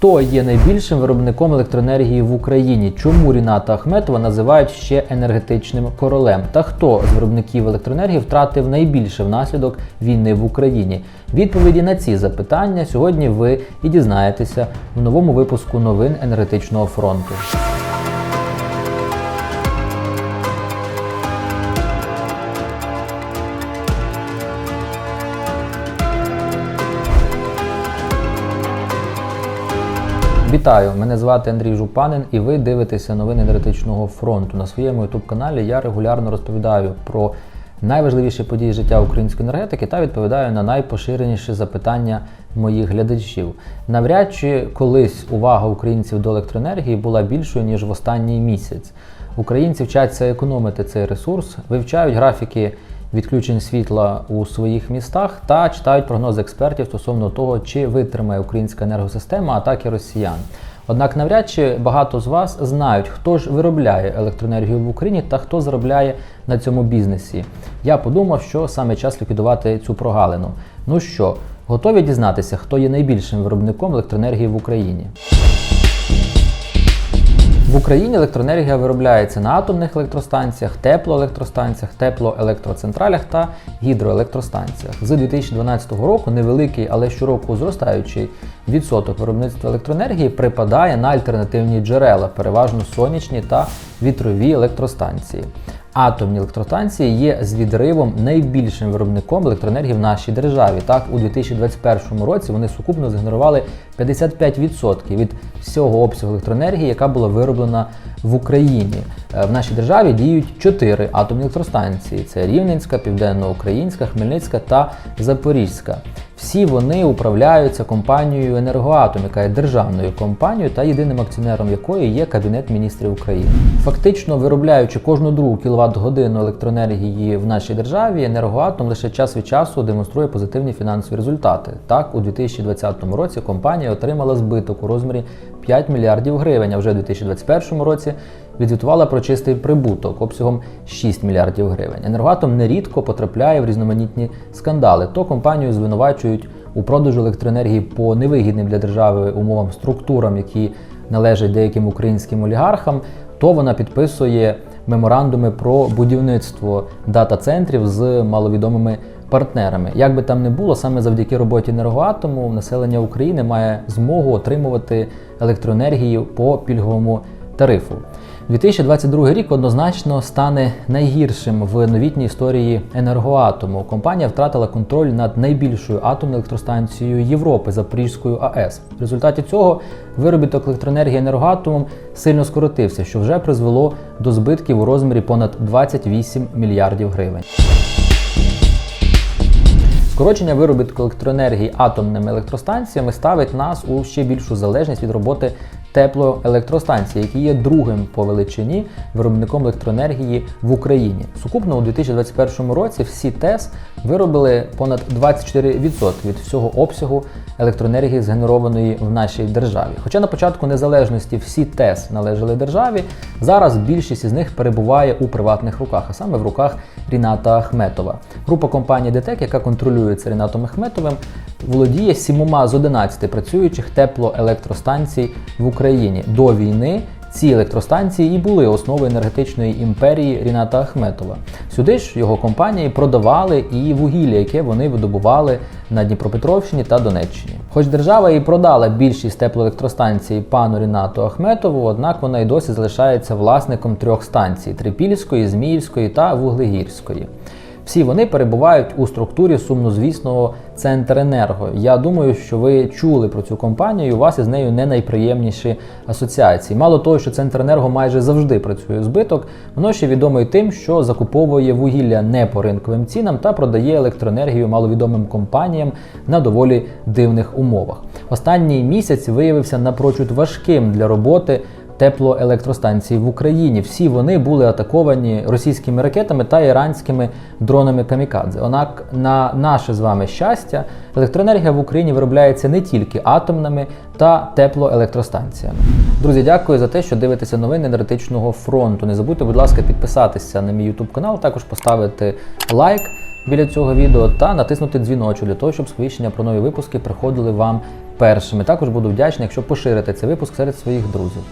Хто є найбільшим виробником електроенергії в Україні? Чому Ріната Ахметова називають ще енергетичним королем? Та хто з виробників електроенергії втратив найбільше внаслідок війни в Україні? Відповіді на ці запитання сьогодні ви і дізнаєтеся в новому випуску новин енергетичного фронту. Вітаю! Мене звати Андрій Жупанин, і ви дивитеся новини енергетичного фронту. На своєму youtube каналі я регулярно розповідаю про найважливіші події життя української енергетики та відповідаю на найпоширеніші запитання моїх глядачів. Навряд чи колись увага українців до електроенергії була більшою ніж в останній місяць. Українці вчаться економити цей ресурс, вивчають графіки відключень світла у своїх містах та читають прогнози експертів стосовно того, чи витримає українська енергосистема атаки росіян. Однак навряд чи багато з вас знають, хто ж виробляє електроенергію в Україні та хто заробляє на цьому бізнесі. Я подумав, що саме час ліквідувати цю прогалину. Ну що, готові дізнатися, хто є найбільшим виробником електроенергії в Україні? В Україні електроенергія виробляється на атомних електростанціях, теплоелектростанціях, теплоелектроцентралях та гідроелектростанціях. З 2012 року невеликий, але щороку зростаючий відсоток виробництва електроенергії припадає на альтернативні джерела, переважно сонячні та вітрові електростанції. Атомні електростанції є з відривом найбільшим виробником електроенергії в нашій державі. Так, у 2021 році вони сукупно згенерували 55% від всього обсягу електроенергії, яка була вироблена в Україні. Е, В нашій державі діють чотири атомні електростанції: це Рівненська, Південноукраїнська, Хмельницька та Запорізька. Всі вони управляються компанією Енергоатом, яка є державною компанією та єдиним акціонером якої є Кабінет міністрів України. Фактично виробляючи кожну другу кіловат годину електроенергії в нашій державі, енергоатом лише час від часу демонструє позитивні фінансові результати. Так, у 2020 році компанія отримала збиток у розмірі 5 мільярдів гривень, а вже у 2021 році відзвітувала про чистий прибуток обсягом 6 мільярдів гривень. Енергоатом нерідко потрапляє в різноманітні скандали. То компанію звинувачують у продажу електроенергії по невигідним для держави умовам структурам, які належать деяким українським олігархам, то вона підписує меморандуми про будівництво дата-центрів з маловідомими партнерами. Як би там не було, саме завдяки роботі енергоатому населення України має змогу отримувати електроенергію по пільговому тарифу. 2022 рік однозначно стане найгіршим в новітній історії енергоатому. Компанія втратила контроль над найбільшою атомною електростанцією Європи Запорізькою АЕС. В результаті цього виробіток електроенергії енергоатомом сильно скоротився, що вже призвело до збитків у розмірі понад 28 мільярдів гривень. Скорочення виробітку електроенергії атомними електростанціями ставить нас у ще більшу залежність від роботи теплоелектростанцій, які є другим по величині виробником електроенергії в Україні. Сукупно у 2021 році всі ТЕС виробили понад 24% від всього обсягу електроенергії, згенерованої в нашій державі. Хоча на початку незалежності всі ТЕС належали державі, зараз більшість із них перебуває у приватних руках, а саме в руках Ріната Ахметова. Група компанії ДТЕК, яка контролюється Рінатом Ахметовим, володіє сімома з 11 працюючих теплоелектростанцій в Україні. До війни ці електростанції і були основою енергетичної імперії Ріната Ахметова. Сюди ж його компанії продавали і вугілля, яке вони видобували на Дніпропетровщині та Донеччині. Хоч держава і продала більшість теплоелектростанцій пану Рінату Ахметову, однак вона й досі залишається власником трьох станцій: Трипільської, Зміївської та Вуглегірської. Всі вони перебувають у структурі сумнозвісного Центренерго. Я думаю, що ви чули про цю компанію, у вас із нею не найприємніші асоціації. Мало того, що Центренерго майже завжди працює збиток, воно ще відомо й тим, що закуповує вугілля не по ринковим цінам та продає електроенергію маловідомим компаніям на доволі дивних умовах. Останній місяць виявився напрочуд важким для роботи теплоелектростанції в Україні. Всі вони були атаковані російськими ракетами та іранськими дронами камікадзе. Однак, на наше з вами щастя, електроенергія в Україні виробляється не тільки атомними та теплоелектростанціями. Друзі, дякую за те, що дивитеся новини енергетичного фронту. Не забудьте, будь ласка, підписатися на мій YouTube канал, також поставити лайк біля цього відео та натиснути дзвіночок для того, щоб сповіщення про нові випуски приходили вам першими. Також буду вдячний, якщо поширите цей випуск серед своїх друзів.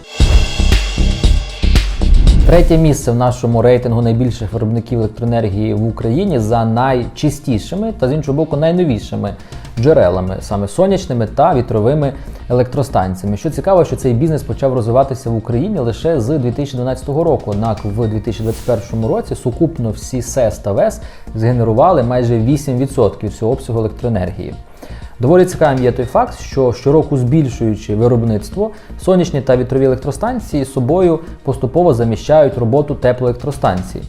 Третє місце в нашому рейтингу найбільших виробників електроенергії в Україні за найчистішими та з іншого боку найновішими джерелами, саме сонячними та вітровими електростанціями. Що цікаво, що цей бізнес почав розвиватися в Україні лише з 2012 року. Однак в 2021 році сукупно всі СЕС та ВЕС згенерували майже 8% від всього обсягу електроенергії. Доволі цікавим є той факт, що щороку збільшуючи виробництво, сонячні та вітрові електростанції собою поступово заміщають роботу теплоелектростанцій.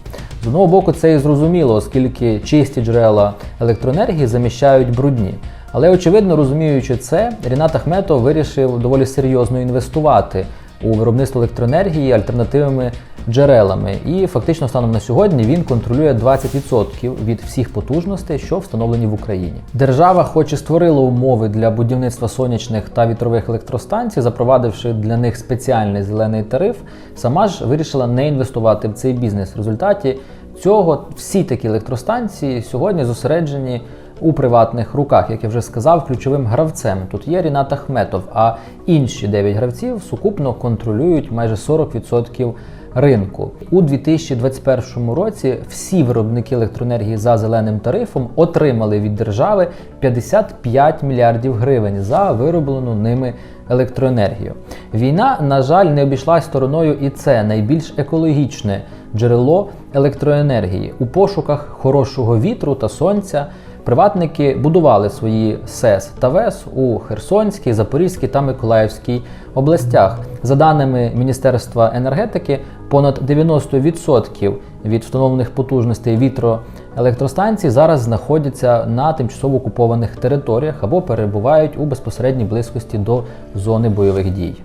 З одного боку, це і зрозуміло, оскільки чисті джерела електроенергії заміщають брудні. Але очевидно, розуміючи це, Рінат Ахметов вирішив доволі серйозно інвестувати у виробництво електроенергії альтернативними джерелами. І фактично станом на сьогодні він контролює 20% від всіх потужностей, що встановлені в Україні. Держава, хоч і створила умови для будівництва сонячних та вітрових електростанцій, запровадивши для них спеціальний зелений тариф, сама ж вирішила не інвестувати в цей бізнес. В результаті цього всі такі електростанції сьогодні зосереджені у приватних руках, як я вже сказав, ключовим гравцем тут є Рінат Ахметов, а інші 9 гравців сукупно контролюють майже 40% ринку. У 2021 році всі виробники електроенергії за зеленим тарифом отримали від держави 55 мільярдів гривень за вироблену ними електроенергію. Війна, на жаль, не обійшла стороною і це найбільш екологічне джерело електроенергії у пошуках хорошого вітру та сонця. Приватники будували свої СЕС та ВЕС у Херсонській, Запорізькій та Миколаївській областях. За даними Міністерства енергетики, понад 90% від встановлених потужностей вітроелектростанцій зараз знаходяться на тимчасово окупованих територіях або перебувають у безпосередній близькості до зони бойових дій.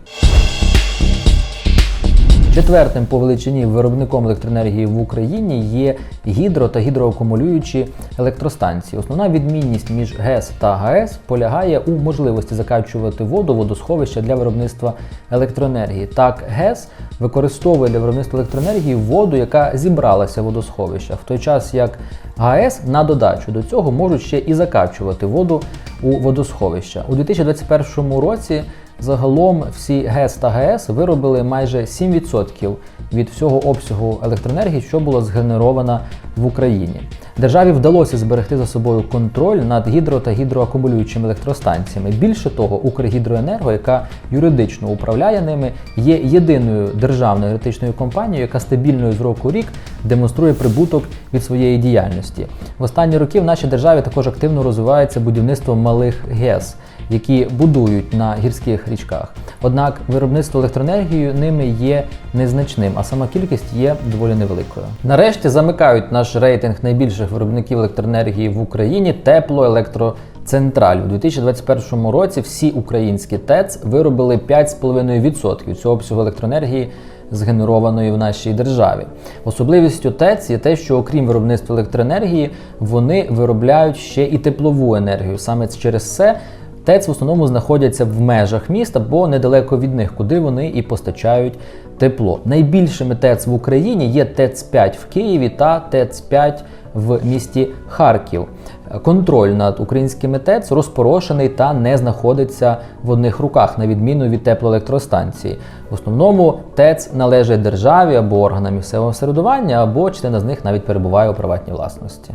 Четвертим по величині виробником електроенергії в Україні є гідро та гідроакумулюючі електростанції. Основна відмінність між ГЕС та ГАЕС полягає у можливості закачувати воду водосховища для виробництва електроенергії. Так, ГЕС використовує для виробництва електроенергії воду, яка зібралася в водосховищах, в той час як ГАЕС на додачу до цього можуть ще і закачувати воду у водосховища. У 2021 році. Загалом всі ГЕС та ГЕС виробили майже 7% від всього обсягу електроенергії, що було згенеровано в Україні. Державі вдалося зберегти за собою контроль над гідро та гідроакумулюючими електростанціями. Більше того, Укргідроенерго, яка юридично управляє ними, є єдиною державною енергетичною компанією, яка стабільною з року рік демонструє прибуток від своєї діяльності. В останні роки в нашій державі також активно розвивається будівництво малих ГЕС, які будують на гірських річках. Однак виробництво електроенергії ними є незначним, а сама кількість є доволі невеликою. Нарешті замикають наш рейтинг найбільших виробників електроенергії в Україні теплоелектроцентраль. У 2021 році всі українські ТЕЦ виробили 5,5% цього обсягу електроенергії. Згенерованої в нашій державі. Особливістю ТЕЦ є те, що окрім виробництва електроенергії, вони виробляють ще і теплову енергію. Саме через це ТЕЦ в основному знаходяться в межах міста, бо недалеко від них, куди вони і постачають тепло. Найбільшими ТЕЦ в Україні є ТЕЦ-5 в Києві та ТЕЦ-5 в місті Харків. Контроль над українськими ТЕЦ розпорошений та не знаходиться в одних руках, на відміну від теплоелектростанції. В основному ТЕЦ належить державі або органам місцевого самоврядування, або частина з них навіть перебуває у приватній власності.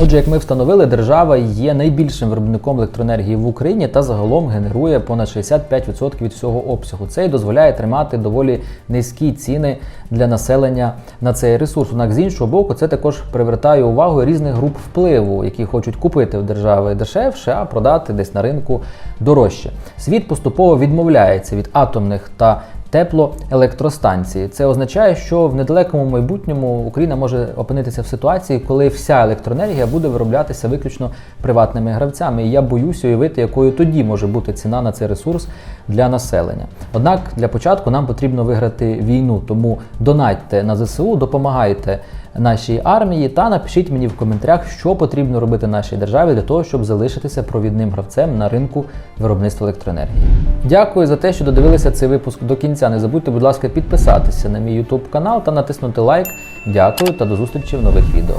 Отже, як ми встановили, держава є найбільшим виробником електроенергії в Україні та загалом генерує понад 65% від всього обсягу. Це й дозволяє тримати доволі низькі ціни для населення на цей ресурс. Однак з іншого боку, це також привертає увагу різних груп впливу, які хочуть купити в держави дешевше, а продати десь на ринку дорожче. Світ поступово відмовляється від атомних та теплоелектростанції. Це означає, що в недалекому майбутньому Україна може опинитися в ситуації, коли вся електроенергія буде вироблятися виключно приватними гравцями. І я боюся уявити, якою тоді може бути ціна на цей ресурс для населення. Однак для початку нам потрібно виграти війну, тому донатьте на ЗСУ, допомагайте нашій армії та напишіть мені в коментарях, що потрібно робити нашій державі для того, щоб залишитися провідним гравцем на ринку виробництва електроенергії. Дякую за те, що додивилися цей випуск до кінця. Не забудьте, будь ласка, підписатися на мій YouTube канал та натиснути лайк. Дякую та до зустрічі в нових відео.